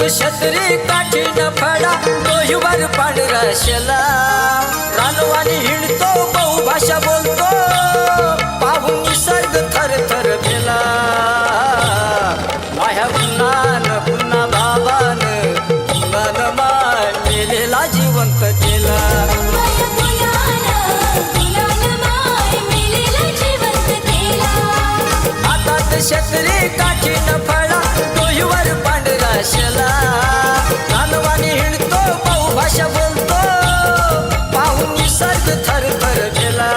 छत्री काठीन फळा डोहीवर पांढरा शेला. रानवानी हिंडतो बहुभाषा बोलतो पाहून निसर्ग थर थर गेला माया पुन्हान पुन्हा बाबान पुन्हान माय मेलेला जिवंत केला. माया फुलानं, फुलानं भाषेला. शेला रानवानी हिंडतो बहुभाषा बोलतो. पाहून निसर्ग थर थर गेला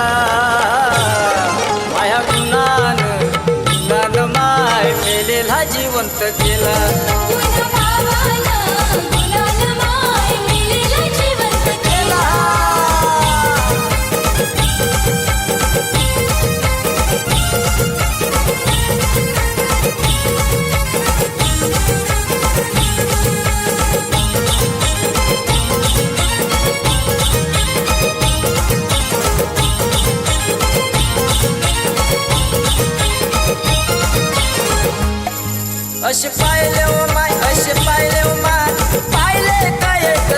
माया गुणान गुणान माय मेलेला जिवंत केला. असे पाहिले ओ माय असे पाहिले ओ माय. पाहिले काय एक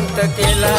जिवंत केला.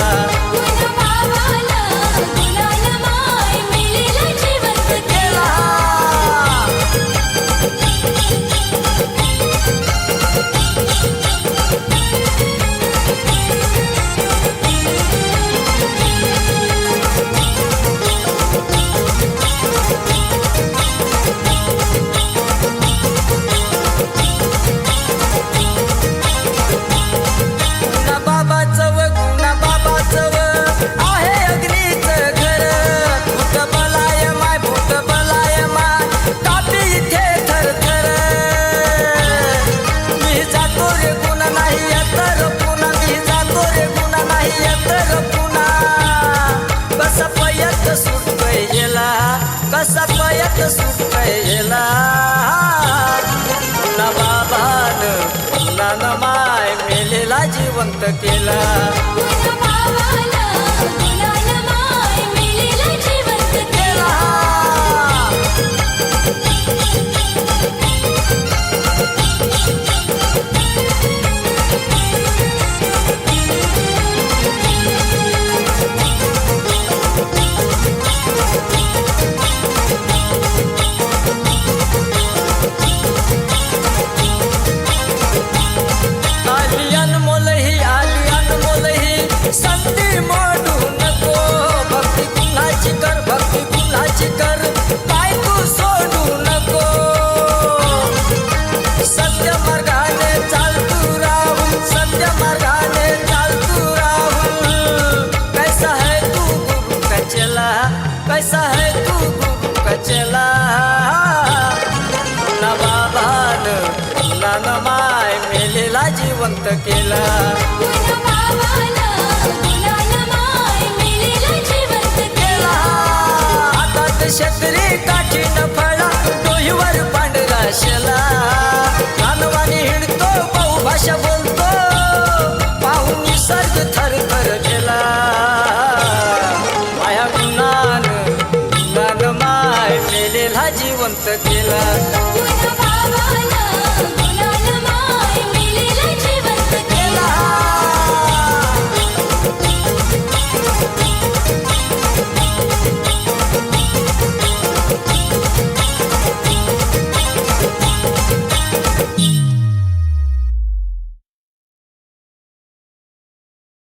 माय मेलेला जिवंत केला. शांत केला. पुन्हा बाबानं, फुलानं माय फळा डोहीवर पांढरा शेला. कानवानी हिंडतो बहुभाषा बोलतो. पाहून निसर्ग थर थर केला. माया गुणान गुणान माय मेलेला जिवंत केला.